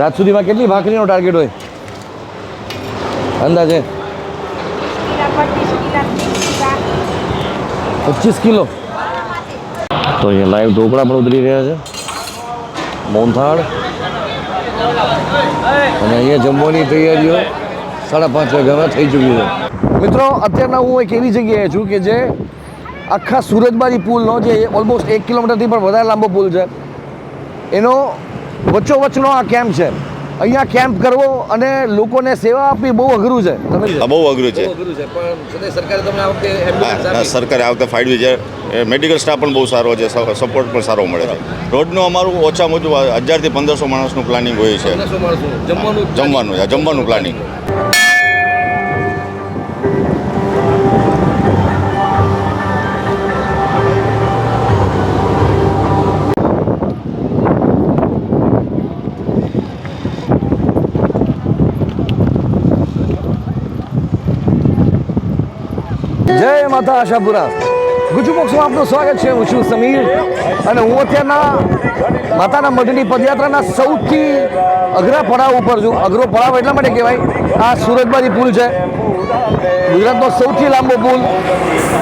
રાત સુધીમાં કેટલી ભાખરીનો ટાર્ગેટ હોય? અંદાજે? પચીસ કિલા. તો અહીંયા લાઈવ ઢોકળા પણ ઉતરી રહ્યા છે. મોહનથાળ. અને અહીંયા જમવાની તૈયારીઓ સાડા પાંચ વાગ્યામાં થઈ ચૂકી છે. મિત્રો, અત્યારના હું એક એવી જગ્યાએ છું કે જે આખા સુરજબારી પુલનો જે ઓલમોસ્ટ એક કિલોમીટરથી પણ વધારે લાંબો પુલ છે. એનો વચ્ચોવચ્ચનો આ કેમ્પ છે. અહીંયા કેમ્પ કરવો અને લોકોને સેવા આપવી બહુ અઘરું છે. તમે આ બહુ અઘરું છે. પણ સરકારે તમને આ વખતે ફાઇવ છે. મેડિકલ સ્ટાફ પણ બહુ સારો છે. સપોર્ટ પણ સારો મળે છે. રોડનું અમારું ઓછામાં ઓછું હજારથી પંદરસો માણસનું પ્લાનિંગ હોય છે. જમવાનું જમવાનું જમવાનું પ્લાનિંગ જય માતા આશાપુરા ગુજુ બોક્સમાં આપનું સ્વાગત છે. હું છું સમીર અને હું અત્યારના માતાના મઢની પદયાત્રાના સૌથી અઘરા પડાવ ઉપર છું. અઘરો પડાવ એટલા માટે કહેવાય, આ સુરતબારી પુલ છે. ગુજરાતનો સૌથી લાંબો પુલ,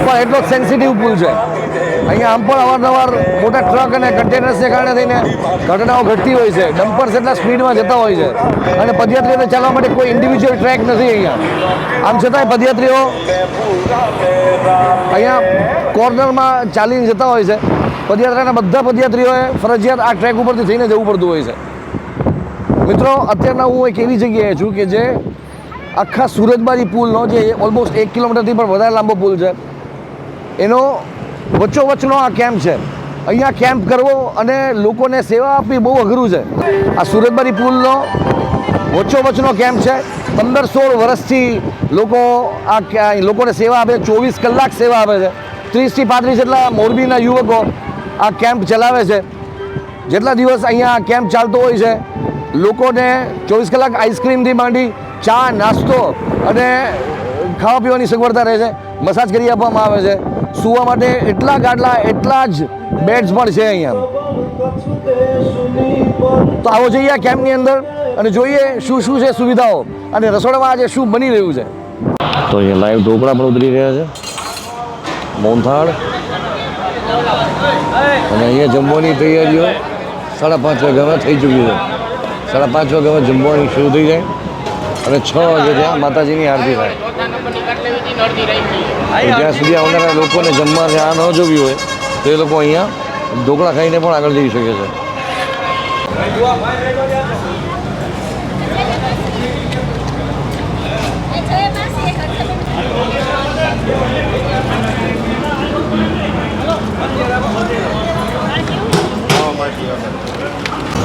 પણ એટલો સેન્સિટિવ પુલ છે. અહીંયા આમ પણ અવારનવાર મોટા ટ્રક અને કન્ટેનર્સને કારણે થઈને ઘટનાઓ ઘટતી હોય છે. ડમ્પર્સ એટલા સ્પીડમાં જતા હોય છે. અને પદયાત્રીઓને ચાલવા માટે કોઈ ઇન્ડિવિજ્યુઅલ ટ્રેક નથી અહીંયા. આમ છતાંય પદયાત્રીઓ અહીંયા કોર્નરમાં ચાલીને જતા હોય છે. પદયાત્રાના બધા પદયાત્રીઓએ ફરજિયાત આ ટ્રેક ઉપરથી થઈને જવું પડતું હોય છે. મિત્રો, અત્યારના હું એક એવી જગ્યાએ છું કે જે આખા સુરતબારી પુલનો જે ઓલમોસ્ટ એક કિલોમીટરથી પણ વધારે લાંબો પુલ છે. એનો વચ્ચોવચ્ચનો આ કેમ્પ છે. અહીંયા કેમ્પ કરવો અને લોકોને સેવા આપવી બહુ અઘરું છે. આ સુરતબારી પુલનો વચ્ચોવચ્ચનો કેમ્પ છે. પંદર સોળ વર્ષથી લોકો આ લોકોને સેવા આપે ચોવીસ કલાક સેવા આપે છે. ત્રીસથી પાંત્રીસ જેટલા મોરબીના યુવકો આ કેમ્પ ચલાવે છે. જેટલા દિવસ અહીંયા કેમ્પ ચાલતો હોય છે, લોકોને ચોવીસ કલાક આઈસ્ક્રીમથી માંડી ચા, નાસ્તો અને ખાવા પીવાની સગવડતા રહે છે. મસાજ કરી આપવામાં આવે છે. સૂવા માટે એટલા ગાડલા, એટલા જ બેડ્સ પણ છે અહીંયા. તો આવો જઈએ આ કેમ્પની અંદર અને જોઈએ શું શું છે સુવિધાઓ અને રસોડામાં આજે શું બની રહ્યું છે. તો અહીંયા લાઈવ ઢોકળા પણ ઉતરી રહ્યા છે. મોહનથાળ. અને અહીંયા જમવાની તૈયારીઓ સાડા પાંચ વાગ્યામાં થઈ ચૂકી છે. સાડા પાંચ વાગ્યામાં જમવાની શરૂ થઈ જાય અને છ વાગે ત્યાં માતાજીની આરતી થાય. જ્યાં સુધી આવનારા લોકોને જમવા આ ન જોવી હોય તો એ લોકો અહીંયા ઢોકળા ખાઈને પણ આગળ જઈ શકે છે.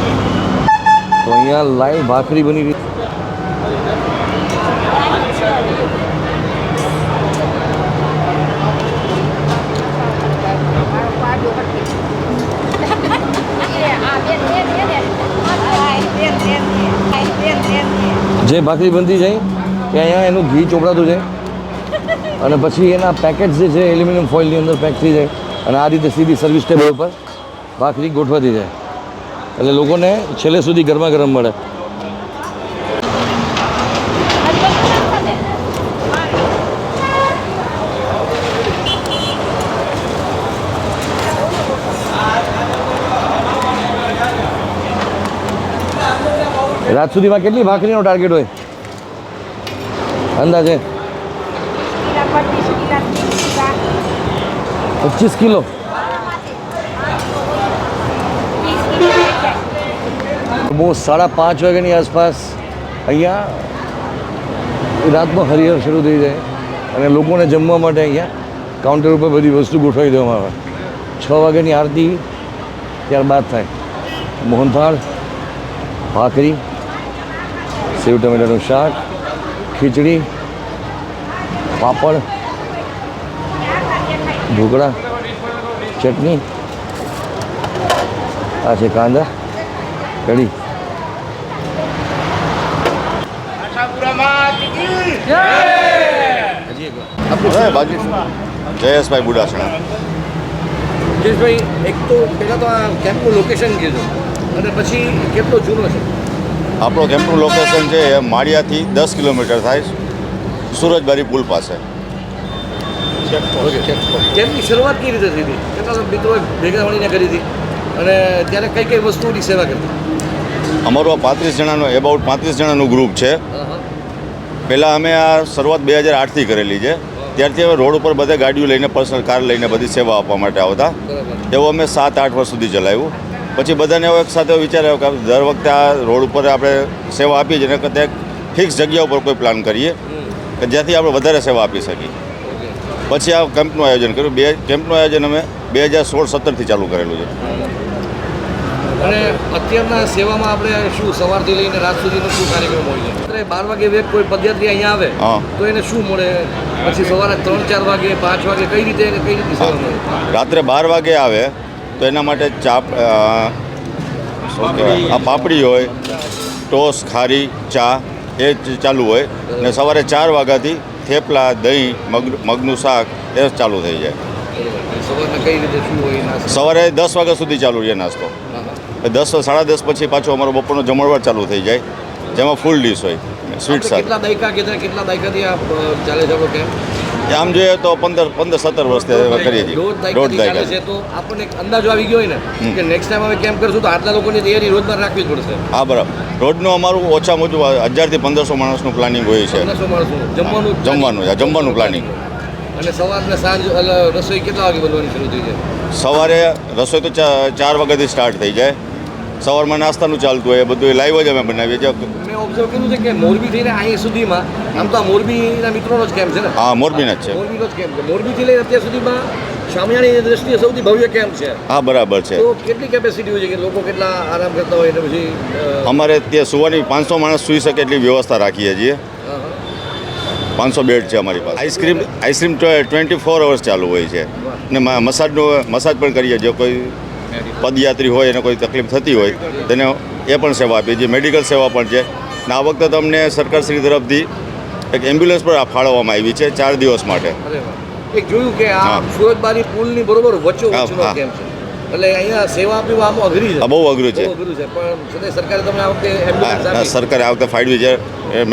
તો અહીંયા લાઈવ ભાખરી બની રહી. ભાખરી બનતી જાય કે અહીંયા એનું ઘી ચોપડાતું જાય અને પછી એના પેકેટ જે છે એલ્યુમિનિયમ ફોઇલની અંદર પેક થઈ જાય. અને આ રીતે સીધી સર્વિસ ટેબલ ઉપર ભાખરી ગોઠવાતી જાય. એટલે લોકોને છેલ્લે સુધી ગરમા ગરમ મળે. રાત સુધીમાં કેટલી ભાખરીનો ટાર્ગેટ હોય? અંદાજે? પચીસ કિલા? બહુ સાડા પાંચ વાગ્યાની આસપાસ અહીંયા રાતમાં હરિહર શરૂ થઈ જાય અને લોકોને જમવા માટે અહીંયા કાઉન્ટર ઉપર બધી વસ્તુ ગોઠવાઈ દેવામાં આવે. છ વાગ્યાની આરતી ત્યારબાદ થાય. મોહનથાળ, ભાખરી સેવ ટમેટાનું શાક ખીચડી પાપડ ઢોકળા ચટણી આ છે કાંદા કઢી? જયેશભાઈ બુડાસણા. જયેશભાઈ એક તો પહેલાં તો આ કેમ્પનું લોકેશન કીધું. અને પછી કેટલો જૂનો છે? આપણો કેમ્પનું લોકેશન છે એ માળિયાથી દસ કિલોમીટર થાય સુરજબારી પુલ પાસે. કેમની શરૂઆત કઈ રીતે થઈ હતી? કેટલા મિત્રો ભેગા મળીને કરી હતી? અને ત્યારે કઈ કઈ વસ્તુઓની સેવા કરી? અમારું આ પાંત્રીસ જણાનો એબાઉટ પાંત્રીસ જણાનું ગ્રુપ છે. પહેલાં અમે આ શરૂઆત બે હજાર આઠથી કરેલી છે. ત્યારથી હવે રોડ ઉપર બધે ગાડીઓ લઈને પર્સનલ કાર લઈને બધી સેવા આપવા માટે આવતા. એવું અમે સાત આઠ વર્ષ સુધી ચલાવ્યું. પછી બધાને એવો એક સાથે વિચાર આવ્યો કે દર વખતે આ રોડ ઉપર આપણે સેવા આપીએ છીએ અને કરતાં ફિક્સ જગ્યા ઉપર કોઈ પ્લાન કરીએ કે જ્યાંથી આપણે વધારે સેવા આપી શકીએ. પછી આ કેમ્પનું આયોજન કર્યું. બે કેમ્પનું આયોજન અમે બે હજાર સોળ સત્તરથી ચાલુ કરેલું છે. અને અત્યારના સેવામાં આપણે શું સવારથી લઈને રાત સુધીનો શું કાર્યક્રમ હોય છે? અત્યારે બાર વાગે વેગ કોઈ પદયાત્રી અહીંયા આવે. તો એને શું મળે? પછી સવારે ત્રણ ચાર વાગે પાંચ વાગે કઈ રીતે એને કઈ રીતે સેવા મળે? રાત્રે બાર વાગે આવે તો એના માટે ચા શું કહેવાય આ પાપડી હોય ટોસ ખારી ચા એ ચાલુ હોય. ને સવારે ચાર વાગ્યાથી થેપલા દહીં મગ મગનું શાક એ ચાલુ થઈ જાય. સવારે દસ વાગ્યા સુધી ચાલુ રહે નાસ્તો. દસ સાડા દસ પછી પાછો અમારો બપોરનો જમણવાર ચાલુ થઈ જાય જેમાં ફૂલ ડીશ હોય. સ્વીટ સાથે કેટલા દાયકા કેટલા દાયકાથી આ ચાલે છે આમ જોઈએ તો પંદર પંદર સત્તર વર્ષથી કરીએ છીએ દોઢ દાયકાથી છે તો આપણને અંદાજો આવી ગયો હોય ને કે નેક્સ્ટ ટાઈમ હવે કેમ કરશું તો આટલા લોકોની તૈયારી રોજના રાખવી પડશે. હા બરાબર. રોજનું અમારું ઓછામાં ઓછું હજારથી પંદરસો માણસનું પ્લાનિંગ હોય છે. જમવાનું જમવાનું જમવાનું પ્લાનિંગ અને સવારને સાંજ રસોઈ કેટલા વાગે બનવાની શરૂ થઈ જાય? સવારે રસોઈ તો ચાર વાગ્યાથી સ્ટાર્ટ થઈ જાય. સવારમાં નાસ્તાનું ચાલતું હોય એ બધું લાઈવ જ અમે બનાવીએ છીએ. મેં ઓબ્ઝર્વ કર્યું છે કે મોરબી થઈને અહીંયા સુધીમાં આમ તો આ મોરબીના મિત્રોનો જ કેમ્પ છે ને? હા મોરબીના જ છે. મોરબીનો જ કેમ્પ છે. મોરબીથી લઈને અત્યાર સુધીમાં શામિયાણીની દ્રષ્ટિએ સૌથી ભવ્ય કેમ્પ છે. હા બરાબર છે. તો કેટલી કેપેસિટી હોય છે કે લોકો કેટલા આરામ કરતા હોય ને પછી અમારે ત્યાં સુવાની પાંચસો માણસ સૂઈ શકે એટલી વ્યવસ્થા રાખીએ છીએ. પાંચસો બેડ છે અમારી પાસે. Ice cream ice cream twenty four hours ચાલુ હોય છે. ને મ- મસાજનું મસાજ પણ કરીએ જો કોઈ પદયાત્રી હોય એને કોઈ તકલીફ થતી હોય તેને એ પણ સેવા આપીએ. છીએ મેડિકલ સેવા પણ છે. ને આ વખતે તમને સરકારશ્રી તરફથી એક એમ્બ્યુલન્સ પણ ફાળવવામાં આવી છે ચાર દિવસ માટે. એક જોયું કે આ સુરતબારી પુલની બરોબર વચ્ચો હા, કેમ્પ છે? એટલે અહીંયા સેવા આપવી આમ અઘરી છે. બહુ અઘરું છે. અઘરું છે. પણ છતાંય સરકારે તમને આ વખતે એમ્બ્યુલન્સ સરકારે આ વખતે ફાળવી છે.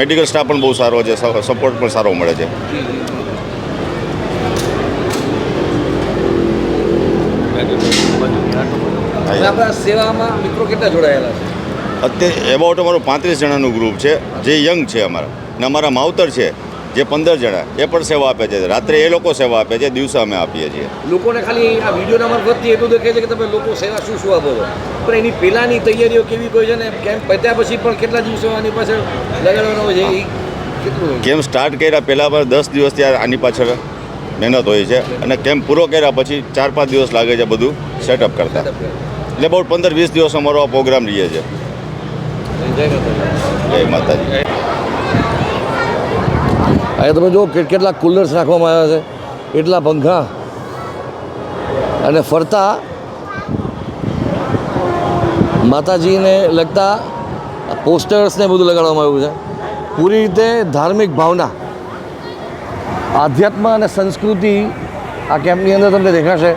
મેડિકલ સ્ટાફ પણ બહુ સારો છે. સપોર્ટ પણ સારો મળે છે જી, જી, જી. હવે આપણા સેવામાં મિત્રો કેટલા જોડાયેલા છે? અત્યારે એબાઉટ અમારું પાંત્રીસ જણાનું ગ્રુપ છે જે યંગ છે અમારા. ને અમારા માવતર છે જે પંદર જણા. એ પણ સેવા આપે છે. રાત્રે એ લોકો સેવા આપે છે દિવસે અમે આપીએ છીએ. લોકોને ખાલી આ વિડીયોના મારફતથી એટલું દેખાય છે કે તમે લોકો સેવા શું શું આપો છો? પણ એની પહેલાંની તૈયારીઓ કેવી કોઈ છે ને? કેમ પત્યા પછી પણ કેટલા દિવસો આની પાછળ લગાડવાનો હોય છે? એ કેટલું હોય? કેમ સ્ટાર્ટ કર્યા પહેલાં પર દસ દિવસ ત્યાં આની પાછળ મહેનત હોય છે. અને કેમ પૂરો કર્યા પછી ચાર પાંચ દિવસ લાગે છે બધું સેટઅપ કરતા. એટલે બહુ પંદર, વીસ દિવસ અમારો આ પ્રોગ્રામ રહીએ છે. જય માતાજી. અહીંયા તમે જુઓ કેટલા કુલર્સ રાખવામાં આવ્યા છે. એટલા પંખા. અને ફરતા માતાજીને લગતા પોસ્ટર્સને બધું લગાડવામાં આવ્યું છે. પૂરી રીતે ધાર્મિક ભાવના. આધ્યાત્મ અને સંસ્કૃતિ આ કેમ્પની અંદર તમને દેખાશે.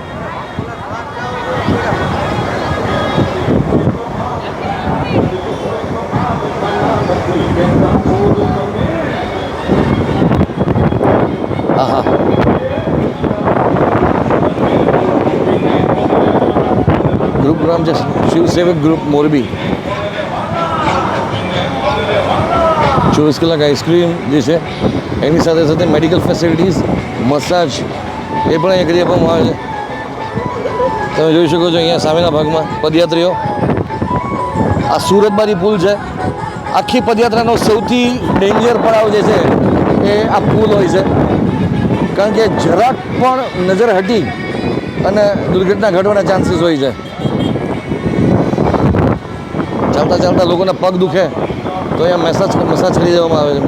આહા ગ્રુપ નામ છે શિવસેવક ગ્રુપ મોરબી ચોવીસ કલાક આઈસ્ક્રીમ જે છે, એની સાથે સાથે મેડિકલ ફેસિલિટીઝ મસાજ એ પણ અહીંયા કરી આપવામાં આવે છે. તમે જોઈ શકો છો અહીંયા સામેના ભાગમાં પદયાત્રીઓ. આ સુરતબારી પુલ છે. આખી પદયાત્રાનો સૌથી ડેન્જર પડાવ જે છે એ આ પુલ હોય છે. કારણ કે જરાક પણ નજર હટી અને દુર્ઘટના ઘટવાના ચાન્સીસ હોય છે. ચાલતા ચાલતા લોકોના પગ દુખે, તો અહીંયા મેસાજ મસાજ કરી દેવામાં આવે છે.